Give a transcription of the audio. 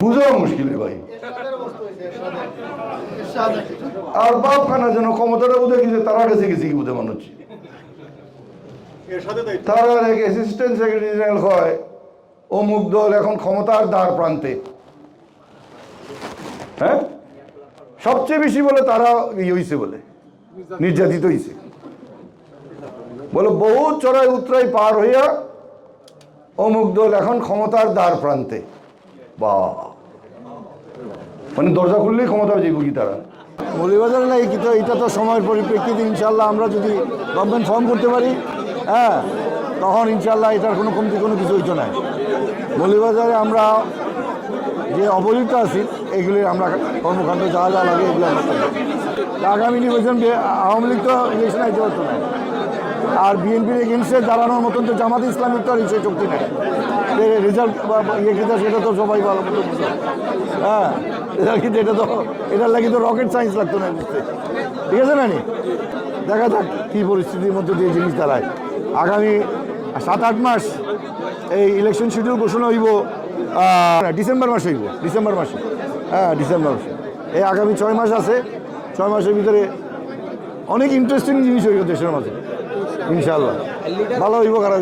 বুঝাও মুশকিল ভাই। আর বাপ খানা যেন ক্ষমতাটা বুঝে গেছে তারা গেছে গেছে কি বুঝে মানুষ তারা অ্যাসিস্ট্যান্ট সেক্রেটারি জেনারেল হয়, অমুক দল এখন ক্ষমতার দ্বার প্রান্তে। হ্যাঁ? সবচেয়ে বেশি বলে তারা ইয়ে হইছে বলে, নির্যাতিত হইছে। বলে বহু চড়াই উতরাই পার হইয়া অমুক দল এখন ক্ষমতার দ্বার প্রান্তে। বা মানে দরজা খুললেই ক্ষমতা যাইব কি তারা। মৌলিবাজারে না কিন্তু এটা তো সময়ের পরিপ্রেক্ষিতে ইনশাল্লাহ আমরা যদি গভর্নমেন্ট ফর্ম করতে পারি হ্যাঁ তখন ইনশাল্লাহ এটার কোনো কমতি কোনো কিছু হইতো না। মৌলিবাজারে আমরা যে অবহিত আছি এগুলি আমরা কর্মকাণ্ড যা যা লাগে এগুলো। আগামী নির্বাচন আওয়ামী লীগ তো ইলেকশন আইতে পারতো না। আর বিএনপির এগেনস্টে দাঁড়ানোর মতন তো জামাত ইসলামের তো আর সেই শক্তি নেই। রেজাল্ট ইয়ে সেটা তো সবাই ভালো মতো হ্যাঁ এটা কিন্তু এটা তো, এটার লাগে তো রকেট সায়েন্স লাগতো না বুঝতে ঠিক আছে না নি দেখা যাক কী পরিস্থিতির মধ্যে দিয়ে জিনিস দাঁড়ায়। আগামী সাত আট মাস এই ইলেকশন শিডিউল ঘোষণা হইব ডিসেম্বর মাসে হইব, ডিসেম্বর মাসে। হ্যাঁ ডিসেম্বর মাসে। এই আগামী ছয় মাস আছে, ছয় মাসের ভিতরে অনেক ইন্টারেস্টিং জিনিস হইব দেশের মাঝে। ইনশাল্লাহ ভালো হইব খারাপ